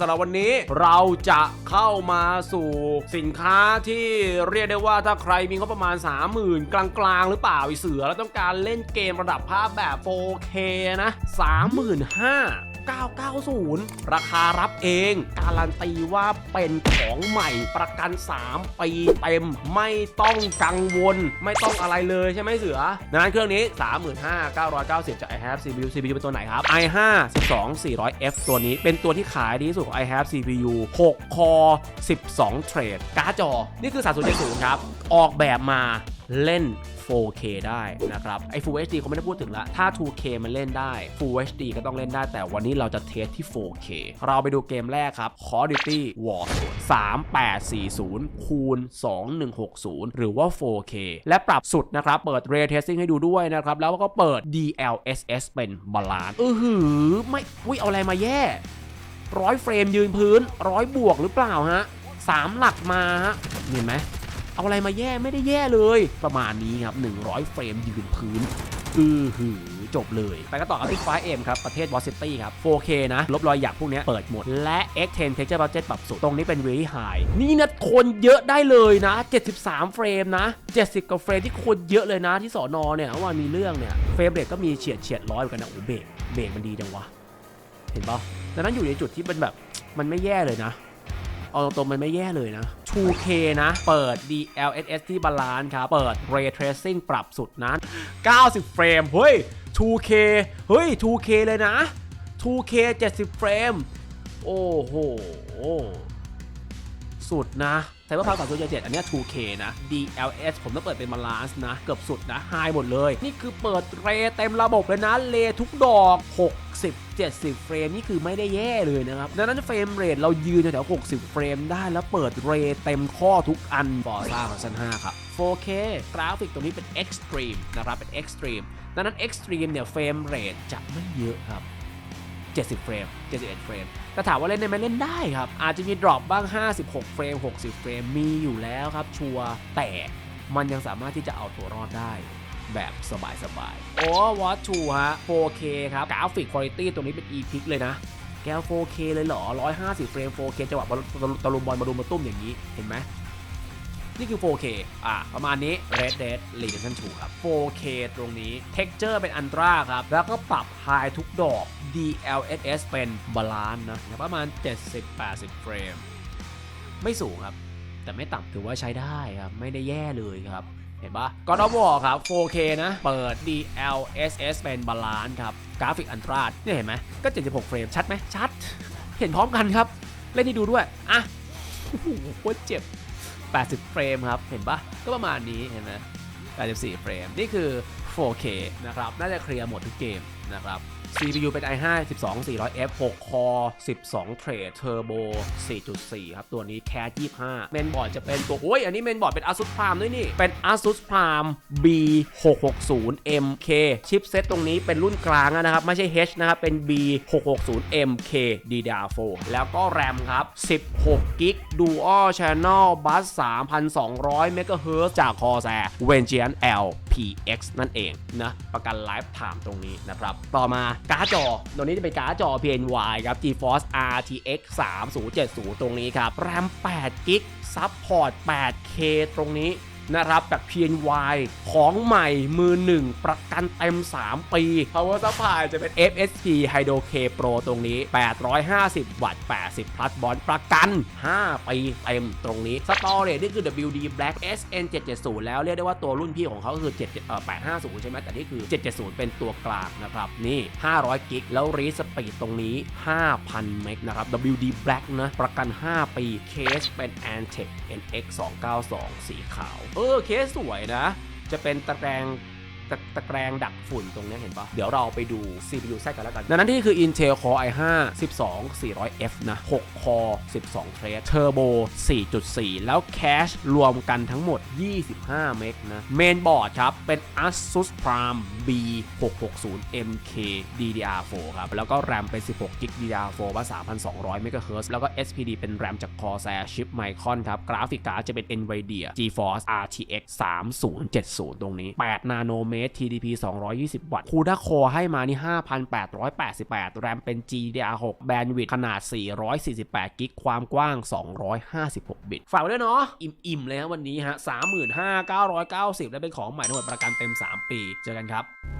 สำหรับวันนี้เราจะเข้ามาสู่สินค้าที่เรียกได้ว่าถ้าใครมีงบประมาณ 30,000 กลางๆ หรือเปล่าไอเสือแล้วต้องการเล่นเกมระดับภาพแบบ 4K นะ 35,000 990 ราคารับเอง การันตีว่าเป็นของใหม่ประกัน 3 ปีเต็ม ไม่ต้องกังวล ไม่ต้องอะไรเลยใช่ไหมเสือ ดังนั้นเครื่องนี้ 35,990 จาก i have CPU CPU เป็นตัวไหนครับ i5 12400F ตัวนี้เป็นตัวที่ขายดีที่สุดของ i have CPU 6 core 12 thread การ์ดจอ นี่คือ 3070 ครับ ออกแบบมา เล่น 4K ได้นะครับ ไอ้ Full HD เขาไม่ได้พูดถึงละ ถ้า 2K มันเล่นได้ Full HD ก็ต้องเล่นได้ แต่วันนี้เราจะเทสที่ 4K เราไปดูเกมแรกครับ Call of Duty Warzone 3840 คูณ 2160 หรือว่า 4K และปรับสุดนะครับ เปิด Ray Tracing ให้ดูด้วยนะครับ แล้วก็เปิด DLSS เป็นบาลานซ์อือหือ ไม่อุ้ยเอาอะไรมาแย่ร้อยเฟรมยืนพื้นร้อยบวกหรือเปล่าฮะสามหลักมาฮะเห็นไหม เอาอะไรมาแย่ไม่ได้แย่เลยประมาณนี้ครับ 100 เฟรมยืนพื้นอือหือจบเลย ไปกันต่อกับที่ 5M ครับ ประเทศวอซิตี้ครับ 4K นะ ลบรอยหยักพวกเนี้ยเปิดหมด และ X10 Texture Budget ปรับสุดตรงนี้เป็น Very High นี่นะคนเยอะได้เลยนะ 73 เฟรมนะ 70 กว่าเฟรมที่คนเยอะเลยนะที่สอนอเนี่ยว่ามีเรื่องเนี่ย เฟรมเรทก็มีเฉียดเฉียดร้อยเหมือนกันนะโอ้เบรกเบรกมันดีจังวะ เห็นปะดังนั้นอยู่ในจุดที่เป็นแบบมันไม่แย่เลยนะ เอาตรงๆมันไม่แย่เลยนะ 2K นะ เปิด DLSS ที่บาลานซ์ครับ เปิด Ray Tracing ปรับสุดนะ 90 เฟรม เฮ้ย 2K เฮ้ย 2K เลยนะ 2K 70 เฟรม โอ้โห สุดนะไซเบอร์พังสามศูนย์เจ็ดอันนี้ 2K นะ DLS ผมต้องเปิดเป็นบาลานซ์นะ เกือบสุดนะไฮหมดเลย นี่คือเปิดเรเต็มระบบเลยนะ เลทุกดอก 60 70 เฟรม นี่คือไม่ได้แย่เลยนะครับ ดังนั้นเฟรมเรทเรายืนแถวๆ60 เฟรมได้แล้วเปิดเรเต็มข้อทุกอันฟอร์ซ่าของชั้น5ครับ 4K กราฟิกตรงนี้เป็น Extreme นะครับ เป็น Extreme ดังนั้น Extreme เนี่ยเฟรมเรทจะไม่เยอะครับ70 เฟรม 71 เฟรม แต่ถามว่าเล่นได้ไหมเล่นได้ครับ อาจจะมีดรอปบ้าง 56 เฟรม 60 เฟรม มีอยู่แล้วครับ ชัวร์แต่มันยังสามารถที่จะเอาตัวรอดได้ แบบสบายๆ โอ้วอตชูฮะ 4K ครับ กราฟิกคุณภาพตัวนี้เป็น e-pic เลยนะ แก้ว 4K เลยเหรอ 150 เฟรม 4K จังหวะตะลุมบอลมาดูมาตุ้มอย่างนี้ เห็นไหมนี่คือ 4K อะ ประมาณนี้ Red Dead Redemption 2 ครับ 4K ตรงนี้ Texture เป็น Ultra ครับ แล้วก็ปรับ High ทุกดอก DLSS เป็น Balance นะ ประมาณ 70-80 เฟรม ไม่สูงครับ แต่ไม่ต่ำถือว่าใช้ได้ครับ ไม่ได้แย่เลยครับ เห็นปะก็ต้องบอกครับ 4K นะ เปิด DLSS เป็นบาลานซ์ครับ กราฟิก Ultra เนี่ยเห็นไหมก็ 76 เฟรม ชัดไหมชัด เห็นพร้อมกันครับ เล่นให้ดูด้วย อะโอ้โหโคตรเจ็บ 80 เฟรมครับ เห็นปะก็ประมาณนี้เห็นไหม 84เฟรม นี่คือ 4K นะครับ น่าจะเคลียร์หมดทุกเกมนะครับ CPU เป็น i5 12400F 6 core 12 thread turbo 4.4 ครับ ตัวนี้ CAD 25 เมนบอร์ดจะเป็นตัว โอ้ย อันนี้เมนบอร์ดเป็น Asus Prime ด้วยนี่ เป็น Asus Prime B660MK ชิปเซตตรงนี้เป็นรุ่นกลางนะครับ ไม่ใช่ H นะครับ เป็น B660MK DDR4 แล้วก็ RAM ครับ 16 g b Dual Channel Bus 3,200 MHz จาก Corsair Vengeance LPX นั่นเองนะประกันไลฟ์ไทม์ตรงนี้นะครับ ต่อมาการ์ดจอ ตัวนี้จะเป็นการ์ดจอ PNY ครับ GeForce RTX 3070 ตรงนี้ครับ RAM 8 g b ซัพพอร์ต 8K ตรงนี้ นะครับแบบ PNY ของใหม่มือหนึ่งประกันเต็ม 3 ปี Power Supply จะเป็น FSP Hydro K Pro ตรงนี้ 850 วัตต์ 80 พลัสบอลประกัน 5 ปีเต็มตรงนี้ Storage นี่คือ WD Black SN 770 แล้วเรียกได้ว่าตัวรุ่นพี่ของเขาก็คือ7เอ่อ850 ใช่ไหมแต่นี่คือ 770 เป็นตัวกลางนะครับ นี่ 500 กิก แล้วรีสปีดตรงนี้ 5,000 เมกนะครับ WD Black นะ ประกัน 5 ปี เคสเป็น Antec NX 292 สีขาวเออเคสสวยนะ จะเป็นตะแกรง ตะตะแกรงดักฝุ่นตรงเนี้ยเห็นปะเดี๋ยวเราไปดู CPU แทรกกันแล้วกัน ดังนั้นที่คือ Intel Core i5 12 400F นะ6 Core 12 Thread Turbo 4.4 แล้ว Cache รวมกันทั้งหมด 25 เมกนะ Mainboard ครับ เป็น Asus Prime B660MK DDR4 ครับ แล้วก็ RAM เป็น 16 GB DDR4 ว่า 3,200 MHz แล้วก็ SPD เป็น RAM จาก Corsair Chip Micron ครับ กราฟิกการ์ดจะเป็น NVIDIA GeForce RTX 3070 ตรงนี้ 8 นาโนเมตร TDP 220 วัตต์ CUDA Core ให้มานี่ 5,888 แรมเป็น GDDR6 แบนด์วิดต์ขนาด 448 กิก ความกว้าง 256 บิต ฝากไว้ด้วยเนาะ อิ่มๆ เลยฮะวันนี้ฮะ 35,990 และเป็นของใหม่ทั้งหมดประกันเต็ม 3 ปี เจอกันครับ